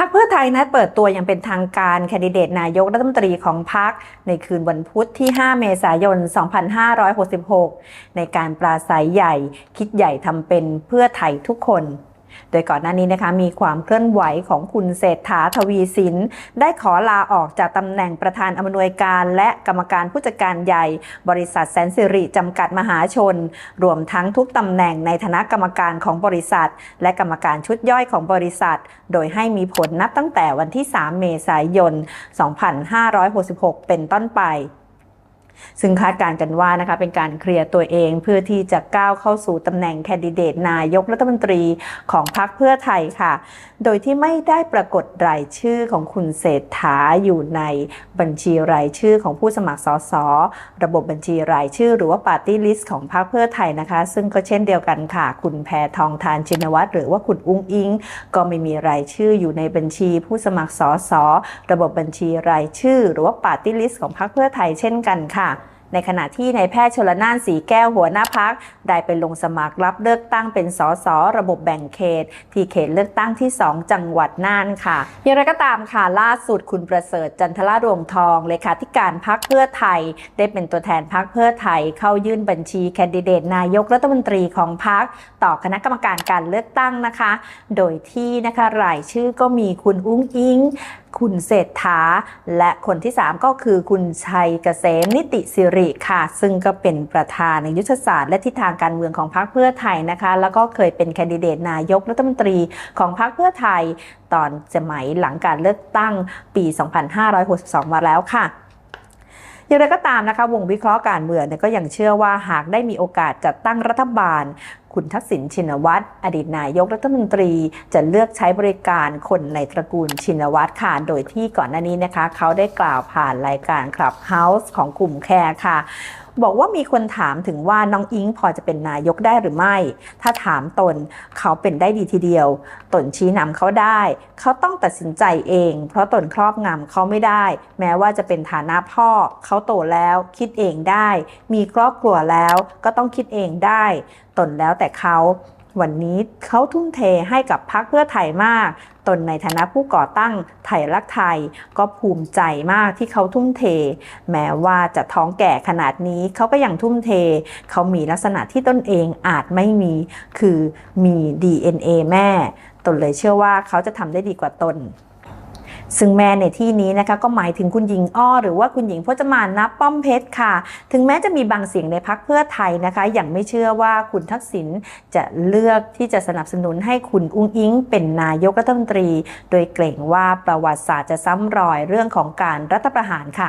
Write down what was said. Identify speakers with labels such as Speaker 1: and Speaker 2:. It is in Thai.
Speaker 1: พรรคเพื่อไทยนัดเปิดตัวอย่างเป็นทางการแคนดิเดตนายกรัฐมนตรีของพรรคในคืนวันพุธที่ 5 เมษายน 2566 ในการปราศัยใหญ่ คิดใหญ่ทำเป็นเพื่อไทยทุกคน โดยก่อนหน้านี้นะคะมีความเคลื่อนไหวของคุณเศรษฐาทวีสิน ได้ขอลาออกจากตำแหน่งประธานอำนวยการและกรรมการผู้จัดการใหญ่ บริษัทแสนสิริจำกัดมหาชน รวมทั้งทุกตำแหน่งในฐานะกรรมการของบริษัท และกรรมการชุดย่อยของบริษัท โดยให้มีผลนับตั้งแต่วันที่ 3 เมษายน 2566 เป็นต้นไป ซึ่งคาดการณ์กันว่านะคะเป็นการเคลียร์ตัวเองเพื่อที่จะก้าวเข้าสู่ตำแหน่งแคนดิเดตนายกรัฐมนตรีของพรรคเพื่อไทยค่ะ โดยที่ไม่ได้ปรากฏรายชื่อของคุณเศรษฐาอยู่ในบัญชีรายชื่อของผู้สมัครสสระบบบัญชีรายชื่อ หรือว่าปาร์ตี้ลิสต์ของพรรคเพื่อไทยนะคะ ซึ่งก็เช่นเดียวกันค่ะ คุณแพทองทานชินวัตรหรือว่าคุณอุ้งอิง ก็ไม่มีรายชื่ออยู่ในบัญชี ผู้สมัครสสระบบบัญชีรายชื่อ หรือว่าปาร์ตี้ลิสต์ของพรรคเพื่อไทยเช่นกันค่ะในขณะที่นายแพทย์ชลน่านสีแก้วหัวหน้าพัก ได้ไปลงสมัครรับเลือกตั้งเป็นสสระบบแบ่งเขต ที่เขตเลือกตั้งที่ 2 จังหวัดน่านค่ะอย่างไรก็ตามค่ะล่าสุดคุณประเสริฐจันทรารวงทองเลขาธิการพักเพื่อไทย ได้เป็นตัวแทนพักเพื่อไทย เข้ายื่นบัญชีแคนดิเดตนายกรัฐมนตรีของพักต่อคณะกรรมการการเลือกตั้งนะคะ โดยที่นะคะรายชื่อก็มีคุณอุ้งอิง คุณเศรษฐา และคนที่ 3 ก็คือคุณชัยเกษมนิติสิริค่ะ ซึ่งก็เป็นประธานในยุทธศาสตร์และทิศทางการเมืองของพรรคเพื่อไทยนะคะ แล้วก็เคยเป็นแคนดิเดตนายกรัฐมนตรีของพรรคเพื่อไทย ตอนสมัยหลังการเลือกตั้งปี 2562 มาแล้วค่ะอย่างไรก็ตามนะคะวงวิเคราะห์การเมืองก็ยังเชื่อว่าหากได้มีโอกาสจัดตั้งรัฐบาลคุณทักษิณชินวัตรอดีตนายกรัฐมนตรี จะเลือกใช้บริการคนในตระกูลชินวัตรค่ะ โดยที่ก่อนหน้านี้นะคะ เขาได้กล่าวผ่านรายการ Clubhouse ของกลุ่มแคร์ค่ะบอกว่ามีคนถามถึงว่าน้องอิงพอจะเป็นนายกได้หรือไม่ ถ้าถามตนเขาเป็นได้ดีทีเดียว ตนชี้นำเขาได้ เขาต้องตัดสินใจเอง เพราะตนครอบงำเขาไม่ได้ แม้ว่าจะเป็นฐานะพ่อ เขาโตแล้ว คิดเองได้ มีครอบครัวแล้วก็ต้องคิดเองได้ ตนแล้วแต่เขาวันนี้เขาทุ่มเทให้กับพรรคเพื่อไทยมาก ตนในฐานะผู้ก่อตั้งไทยรักไทย ก็ภูมิใจมากที่เขาทุ่มเท แม้ว่าจะท้องแก่ขนาดนี้เขาก็ยังทุ่มเท เขามีลักษณะที่ตนเองอาจไม่มี คือมี DNA แม่ ตนเลยเชื่อว่าเขาจะทำได้ดีกว่าตน ซึ่งแม่ในที่นี้นะคะก็หมายถึงคุณหญิงอ้อ หรือว่าคุณหญิงพจมานนับป้อมเพชรค่ะ ถึงแม้จะมีบางเสียงในพักเพื่อไทยนะคะ อย่างไม่เชื่อว่าคุณทักษิณจะเลือกที่จะสนับสนุนให้คุณอุ้งอิง เป็นนายกรัฐมนตรี โดยเกรงว่าประวัติศาสตร์จะซ้ำรอยเรื่องของการรัฐประหารค่ะ